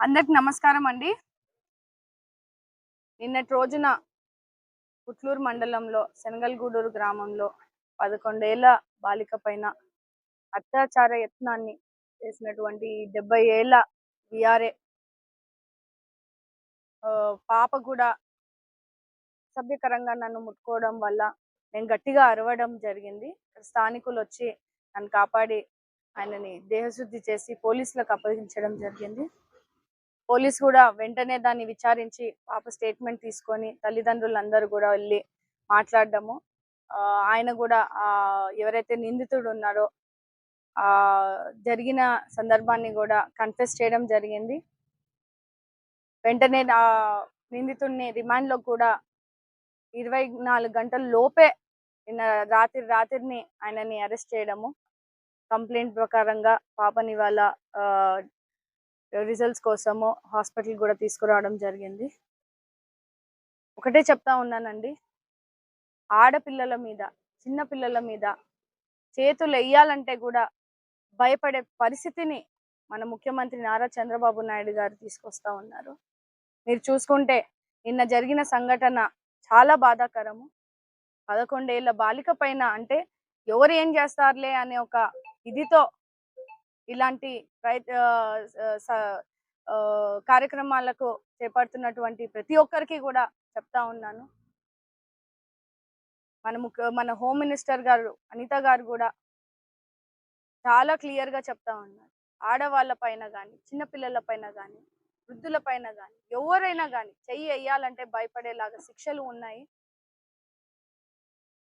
అందరికి నమస్కారం అండి. నిన్నటి రోజున పుట్లూరు మండలంలో శనగల్గూడూరు గ్రామంలో పదకొండేళ్ళ బాలిక పైన అత్యాచార యత్నాన్ని చేసినటువంటి డెబ్బై ఏళ్ళ విఆర్ఏ పాప కూడా సభ్యకరంగా నన్ను ముట్టుకోవడం వల్ల నేను గట్టిగా అరవడం జరిగింది. స్థానికులు వచ్చి నన్ను కాపాడి ఆయనని దేహశుద్ధి చేసి పోలీసులకు అప్పగించడం జరిగింది. పోలీస్ కూడా వెంటనే దాన్ని విచారించి పాప స్టేట్మెంట్ తీసుకొని తల్లిదండ్రులందరూ కూడా వెళ్ళి మాట్లాడడము. ఆ, ఆయన కూడా ఎవరైతే నిందితుడు ఉన్నారో ఆ జరిగిన సందర్భాన్ని కూడా కన్ఫెస్ చేయడం జరిగింది. వెంటనే ఆ నిందితుడిని రిమాండ్లో కూడా ఇరవై నాలుగు గంటల లోపే నిన్న రాత్రి రాత్రిని ఆయనని అరెస్ట్ చేయడము. కంప్లైంట్ ప్రకారంగా పాపని వాళ్ళ రిజల్ట్స్ కోసము హాస్పిటల్ కూడా తీసుకురావడం జరిగింది. ఒకటే చెప్తా ఉన్నానండి. ఆడపిల్లల మీద చిన్న పిల్లల మీద చేతులు వేయాలంటే కూడా భయపడే పరిస్థితిని మన ముఖ్యమంత్రి నారా చంద్రబాబు నాయుడు గారు తీసుకొస్తా ఉన్నారు. మీరు చూసుకుంటే నిన్న జరిగిన సంఘటన చాలా బాధాకరము. పదకొండేళ్ళ బాలిక పైన అంటే ఎవరు ఏం చేస్తారులే అనే ఒక ఇదితో ఇలాంటి ప్రయత్ స- కార్యక్రమాలకు చేపడుతున్నటువంటి ప్రతి ఒక్కరికి కూడా చెప్తా ఉన్నాను. మన మన హోమ్ మినిస్టర్ గారు అనిత గారు కూడా చాలా క్లియర్గా చెప్తా ఉన్నారు. ఆడవాళ్ళ పైన కానీ చిన్నపిల్లల పైన కానీ వృద్ధుల పైన కానీ ఎవరైనా కానీ చెయ్యి వేయాలంటే భయపడేలాగా శిక్షలు ఉన్నాయి.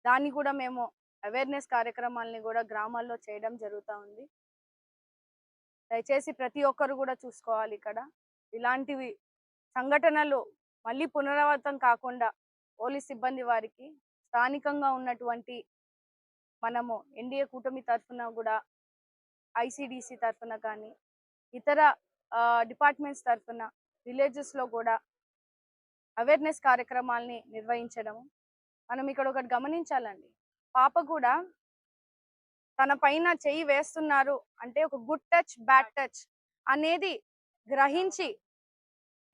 దాన్ని కూడా మేము అవేర్నెస్ కార్యక్రమాలని కూడా గ్రామాల్లో చేయడం జరుగుతూ ఉంది. దయచేసి ప్రతి ఒక్కరు కూడా చూసుకోవాలి ఇక్కడ. ఇలాంటివి సంఘటనలు మళ్ళీ పునరావృతం కాకుండా పోలీస్ సిబ్బంది వారికి స్థానికంగా ఉన్నటువంటి మనము ఎన్డీఏ కూటమి తరఫున కూడా ఐసిడిసి తరఫున కానీ ఇతర డిపార్ట్మెంట్స్ తరఫున విలేజెస్లో కూడా అవేర్నెస్ కార్యక్రమాల్ని నిర్వహించడం మనం ఇక్కడ ఒకటి గమనించాలండి. పాప కూడా తన పైన చెయ్యి వేస్తున్నారు. అంటే ఒక గుడ్ టచ్ బ్యాడ్ టచ్ అనేది గ్రహించి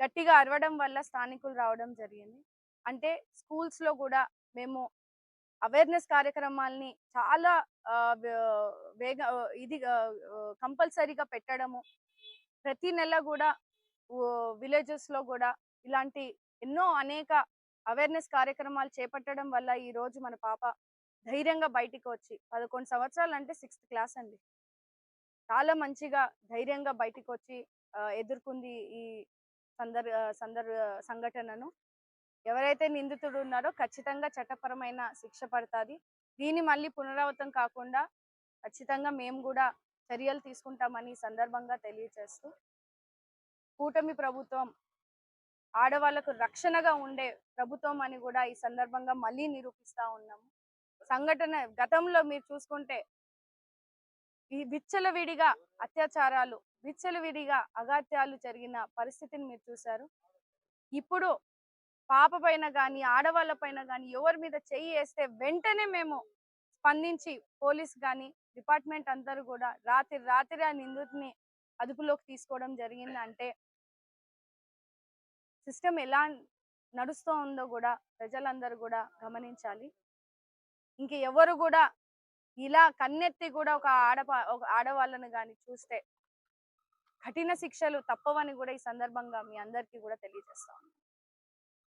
గట్టిగా అరవడం వల్ల స్థానికులు రావడం జరిగింది. అంటే స్కూల్స్లో కూడా మేము అవేర్నెస్ కార్యక్రమాల్ని చాలా వేగ ఇది కంపల్సరీగా పెట్టడము. ప్రతి నెల కూడా విలేజెస్లో కూడా ఇలాంటి ఎన్నో అనేక అవేర్నెస్ కార్యక్రమాలు చేపట్టడం వల్ల ఈ రోజు మన పాప ధైర్యంగా బయటికి వచ్చి పదకొండు సంవత్సరాలు అంటే సిక్స్త్ క్లాస్ అండి. చాలా మంచిగా ధైర్యంగా బయటికి వచ్చి ఎదుర్కొంది ఈ సందర్ సందర్ సంఘటనను. ఎవరైతే నిందితుడు ఉన్నారో ఖచ్చితంగా చట్టపరమైన శిక్ష పడుతుంది. దీన్ని మళ్ళీ పునరావృతం కాకుండా ఖచ్చితంగా మేము కూడా చర్యలు తీసుకుంటామని ఈ సందర్భంగా తెలియజేస్తూ కూటమి ప్రభుత్వం ఆడవాళ్ళకు రక్షణగా ఉండే ప్రభుత్వం అని కూడా ఈ సందర్భంగా మళ్ళీ నిరూపిస్తా ఉన్నాము. సంఘటన గతంలో మీరు చూసుకుంటే ఈ విచ్చలవిడిగా అత్యాచారాలు విచ్చలవిడిగా అగాత్యాలు జరిగిన పరిస్థితిని మీరు చూశారు. ఇప్పుడు పాప పైన కానీ ఆడవాళ్ళ పైన కానీ ఎవరి మీద చెయ్యి వేస్తే వెంటనే మేము స్పందించి పోలీస్ కానీ డిపార్ట్మెంట్ అందరూ కూడా రాత్రి రాత్రి ఆ నిందితుని అదుపులోకి తీసుకోవడం జరిగింది అంటే సిస్టమ్ ఎలా నడుస్తూ ఉందో కూడా ప్రజలందరూ కూడా గమనించాలి. ఇంక ఎవరు కూడా ఇలా కన్నెత్తి కూడా ఒక ఆడపా ఒక ఆడవాళ్ళను కానీ చూస్తే కఠిన శిక్షలు తప్పవని కూడా ఈ సందర్భంగా మీ అందరికీ కూడా తెలియజేస్తాం